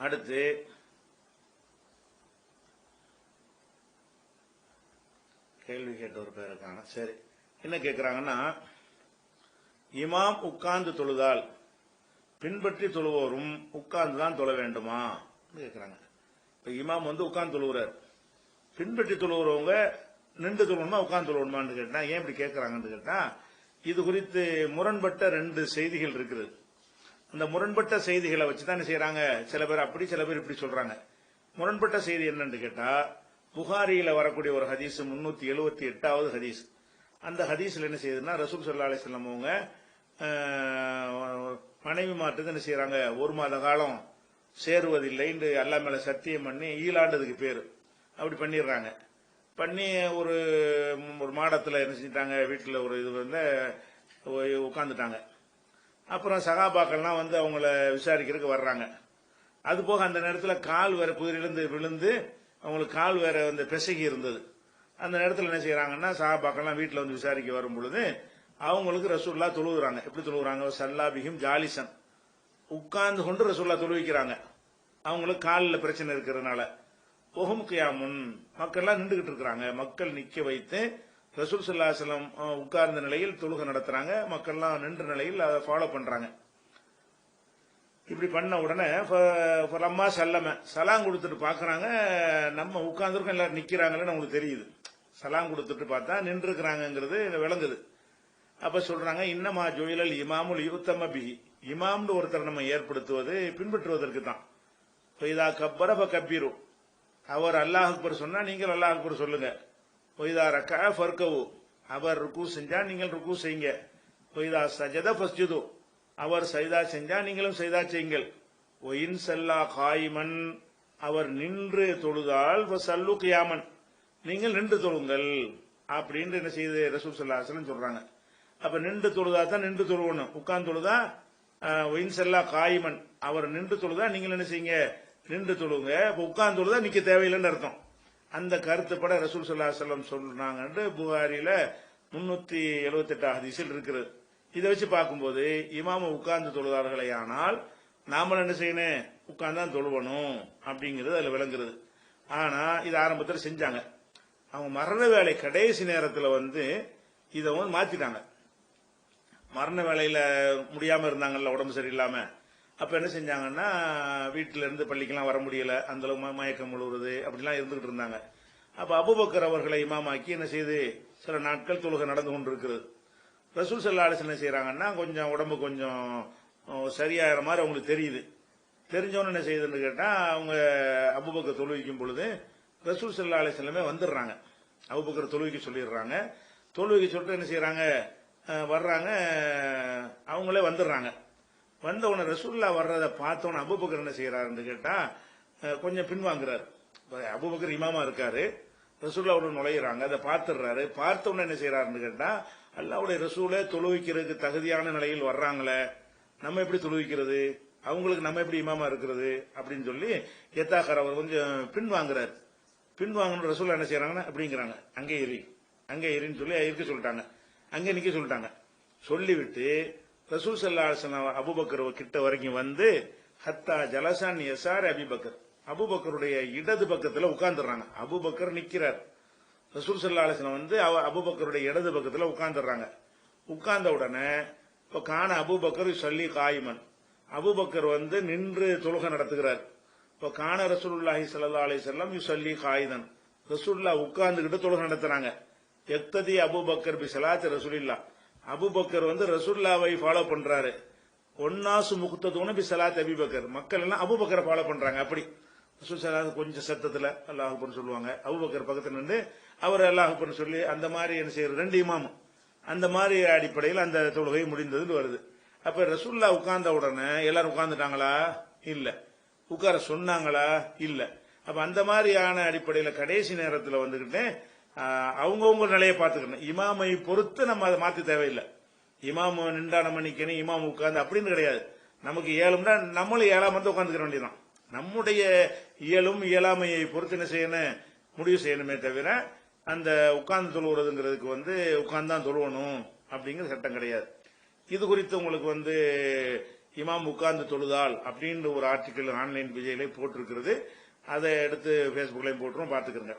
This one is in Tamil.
அடுத்து கேள்வி கேட்ட ஒரு பேர் இருக்காங்க. சரி. என்ன கேட்கிறாங்கன்னா இமாம் உட்கார்ந்து தொழுதால் பின்பற்றி தொழுவோரும் உட்கார்ந்து தான் தொழ வேண்டுமா? கேட்கிறாங்க இப்ப இமாம் வந்து உட்கார்ந்து தொழுகிறார் பின்பற்றி தொழுகிறவங்க நின்று தொழணுமா உட்கார்ந்து தொழணுமான்னு கேட்டா ஏன் இப்படி கேட்கிறாங்கன்னு கேட்டா இது குறித்து முரண்பட்ட ரெண்டு செய்திகள் இருக்குது அந்த முரண்பட்ட செய்திகளை வச்சு தான் செய்யறாங்க சில பேர் அப்படி சில பேர் இப்படி சொல்றாங்க. முரண்பட்ட செய்தி என்னன்னு கேட்டா புகாரியில வரக்கூடிய ஒரு ஹதீஸ் முன்னூத்தி எழுபத்தி எட்டாவது ஹதீஸ். அந்த ஹதீஸ்ல என்ன செய்யுதுன்னா ரசூல் சல்லா அலிஸ்லாம் அவங்க மனைவி மாற்றுக்கு என்ன செய்யறாங்க ஒரு மாத காலம் சேருவதில்லை என்று எல்லா மேல சத்தியம் பண்ணி ஈலாண்டதுக்கு பேரு. அப்படி பண்ணிடுறாங்க. பண்ணி ஒரு ஒரு மாடத்துல என்ன செஞ்சிட்டாங்க? வீட்டுல ஒரு இது வந்து உட்காந்துட்டாங்க அப்புறம் சகாபாக்கள்லாம் வந்து அவங்கள விசாரிக்கிறதுக்கு வர்றாங்க. அது போக அந்த நேரத்தில் கால் வேற குதிரையிலிருந்து விழுந்து அவங்களுக்கு கால் வேற வந்து பிசகி இருந்தது. அந்த நேரத்தில் என்ன செய்யறாங்கன்னா சகாபாக்கள்லாம் வீட்டில் வந்து விசாரிக்க வரும் பொழுது அவங்களுக்கு ரசூல்லா தொழுகிறாங்க எப்படி தொழுகிறாங்க சல்லாபிகும் ஜாலிசன். உட்கார்ந்து கொண்டு ரசூல்லா தொழுவிக்கிறாங்க. அவங்களுக்கு காலில் பிரச்சனை இருக்கிறதுனால. ஒஹும் கியாமுன். மக்கள்லாம் நின்றுகிட்டு இருக்கிறாங்க. மக்கள் நிக்க வைத்து ரசூல் சல்லாசலம் உட்கார்ந்த நிலையில் தொழுகை நடத்துறாங்க. மக்கள்லாம் நின்ற நிலையில் அதை ஃபாலோ பண்றாங்க. இப்படி பண்ண உடனே அம்மா சல்லம சலாம் கொடுத்துட்டு பாக்குறாங்க. நம்ம உட்கார்ந்துருக்கோம் எல்லாரும் நிக்கிறாங்கன்னு அவங்களுக்கு தெரியுது. சலாம் கொடுத்துட்டு பார்த்தா நின்றுக்கிறாங்கிறது விளங்குது. அப்ப சொல்றாங்க இன்னமா ஜோயிலல் இமாமுல் யுத்தம பிஹி. இமாம்னு ஒருத்தர் நம்ம ஏற்படுத்துவது பின்பற்றுவதற்கு தான். இதா கப்பரப கப்பீரும் அவர் அல்லாஹ் அக்பர் சொன்னா நீங்கள் அல்லாஹ் அக்பர் சொல்லுங்க. ஒய்தா ரக்கா ஃபர்கவு. அவர் ருக்கு செஞ்சா நீங்கள் ருக்கு செய்யுங்க ஒய்தா சஜத ஃபஸ்ஜுது. அவர் சைதா செஞ்சா நீங்களும் சைதா செய்யுங்கள். ஒயின் செல்லா காயிமன். அவர் நின்று தொழுதால் சல்லு கியாமன். நீங்கள் நின்று தொழுங்கள். அப்படின்னு என்ன செய்து ரசூல் சல்லாஹலம் சொல்றாங்க. அப்ப நின்று தொழுதா தான் நின்று தொழுவணும். உட்கார்ந்து தொழுதா ஒயின் செல்லா காயிமன். அவர் நின்று தொழுதா நீங்கள் என்ன செய்யுங்க? நின்று தொழுங்க. இப்ப உட்கார்ந்து தொழுதா நிக்க தேவையில்லைன்னு அர்த்தம். அந்த கருத்துப்பட ரசூல் சல்லா செல்லம் சொல்றாங்கன்னு புகாரில முன்னூத்தி எழுபத்தி எட்டு ஹதீஸில் இருக்கிறது இதை வச்சு பார்க்கும்போது இமாம உட்கார்ந்து தொழுதார்களே ஆனால் நாமளும் என்ன செய்யணும்? உட்கார்ந்தான் தொழுவணும் அப்படிங்கிறது அதுல விளங்குறது. ஆனா இது ஆரம்பத்தில் செஞ்சாங்க. அவங்க மரண வேலை கடைசி நேரத்தில் வந்து இதை வந்து மாத்திட்டாங்க. மரண வேலையில முடியாம இருந்தாங்கல்ல உடம்பு சரியில்லாம. அப்போ என்ன செஞ்சாங்கன்னா வீட்டிலேருந்து பள்ளிக்கெல்லாம் வர முடியல அந்தளவு ம- மயக்கம் முழுவது அப்படிலாம் இருந்துகிட்டு இருந்தாங்க. அப்போ அபுபக்கர் அவர்களை இமாமாக்கி என்ன செய்து சில நாட்கள் தொழுகை நடந்து கொண்டிருக்கிறது. ரசூல் சல்லாஹ் என்ன செய்கிறாங்கன்னா கொஞ்சம் உடம்பு கொஞ்சம் சரியாகிற மாதிரி அவங்களுக்கு தெரியுது. தெரிஞ்சவன என்ன செய்யுதுன்னு கேட்டால் அவங்க அபுபக்கர் தொழுவிக்கும் பொழுது ரசூல் சல்லா ஆலோசனமே வந்துடுறாங்க. அபுபக்கர் தொழுவிக்க சொல்லிடுறாங்க. தொழுவிக்க சொல்லிட்டு என்ன செய்கிறாங்க வர்றாங்க அவங்களே வந்துடுறாங்க. வந்த உடனே ரசூல்லா வர்றதை பார்த்தோன்னு அபுபக்கர் என்ன செய்யறாருன்னு கேட்டா கொஞ்சம் பின்வாங்குறாரு. அபுபக்கர் இமாமா இருக்காரு. ரசூல்லா உடனே நுழையிறாங்க. அதை பார்த்துடுறாரு. பார்த்த உடனே என்ன செய்யறாருன்னு கேட்டா அல்லாவுடைய ரசூலே தொழுவிக்கிறதுக்கு தகுதியான நிலையில் வர்றாங்களே. நம்ம எப்படி தொழுவிக்கிறது? அவங்களுக்கு நம்ம எப்படி இமாமா இருக்கிறது? அப்படின்னு சொல்லி எத்தாக்கர் அவர் கொஞ்சம் பின்வாங்குறாரு. வாங்கணும் ரசூல்லா என்ன செய்யறாங்கன்னா அப்படிங்கிறாங்க. அங்கே எரி அங்கே எரின்னு சொல்லி இருக்க சொல்லிட்டாங்க. அங்கே நிக்க சொல்லிட்டாங்க. சொல்லிவிட்டு ரசூல் சல்லா அலுவலாம் அபுபக்கர் கிட்ட வரைக்கும் வந்து ஹத்தா ஜலசான் எசார் அபிபக்கர் அபுபக்கருடைய இடது பக்கத்துல உட்கார்ந்துடுறாங்க. அபுபக்கர் நிக்கிறார். ரசூல் சல்லா வந்து அவ- அபுபக்கருடைய இடது பக்கத்துல உட்கார்ந்துடுறாங்க. உட்கார்ந்த உடனே இப்ப காண அபுபக்கர் சொல்லி காயிமன். அபுபக்கர் வந்து நின்று தொழுகை நடத்துகிறார். இப்ப காண ரசூலுல்லாஹி அலி அலைஹி யூ சொல்லி காயிதன். ரசூல்லா உட்கார்ந்துகிட்டு தொழுகை நடத்துறாங்க. எக்ததி அபுபக்கர் பி ஸலாத்தி ரசூலில்லா அபுபக்கர் வந்து ரசூல்லாவை ஃபாலோ பண்றாரு. ஒன்னாசு முகுத்ததுன பி சலாத் அபிபக்கர். மக்கள் எல்லாம் அபுபக்கரை ஃபாலோ பண்றாங்க. அப்படி. ரசூல் சலாத் கொஞ்சம் சத்தத்துல அல்லாஹ் சொல்லுவாங்க. அபுபக்கர் பக்கத்துல நின்று அவர் அல்லாஹ் சொல்லி அந்த மாதிரி என்ன செய்யறது? ரெண்டு இமாமும் அந்த மாதிரி அடிப்படையில் அந்த தொழுகை முடிந்ததுன்னு வருது. அப்ப ரசூல்லா உட்கார்ந்த உடனே எல்லாரும் உட்கார்ந்துட்டாங்களா? இல்ல. உட்கார சொன்னாங்களா? இல்ல. அப்ப அந்த மாதிரியான அடிப்படையில் கடைசி நேரத்தில் வந்துகிட்டு அவங்கவுங்க நிலையை பார்த்துக்கணும். இமாமை பொறுத்து நம்ம அதை மாற்றி தேவையில்லை. இமாம் நின்றா நம்ம நிக்கணும் இமாம் உட்காந்து அப்படின்னு கிடையாது. நமக்கு ஏழும்னா நம்மளும் ஏழாம வந்து உட்காந்துக்கிற வேண்டியதான் நம்முடைய இயலும் இயலாமையை பொறுத்து என்ன செய்யணும்? முடிவு செய்யணுமே தவிர அந்த உட்கார்ந்து தொழுவுறதுங்கிறதுக்கு வந்து உட்கார்ந்து தான் தொழுவணும் அப்படிங்கிற சட்டம் கிடையாது. இது குறித்து உங்களுக்கு வந்து இமாம் உட்கார்ந்து தொழுதால் அப்படின்ற ஒரு ஆர்டிக்கல் ஆன்லைன் விஜயிலே போட்டிருக்கிறது. அதை எடுத்து ஃபேஸ்புக்லையும் போட்டுரும் பார்த்துக்கிறேங்க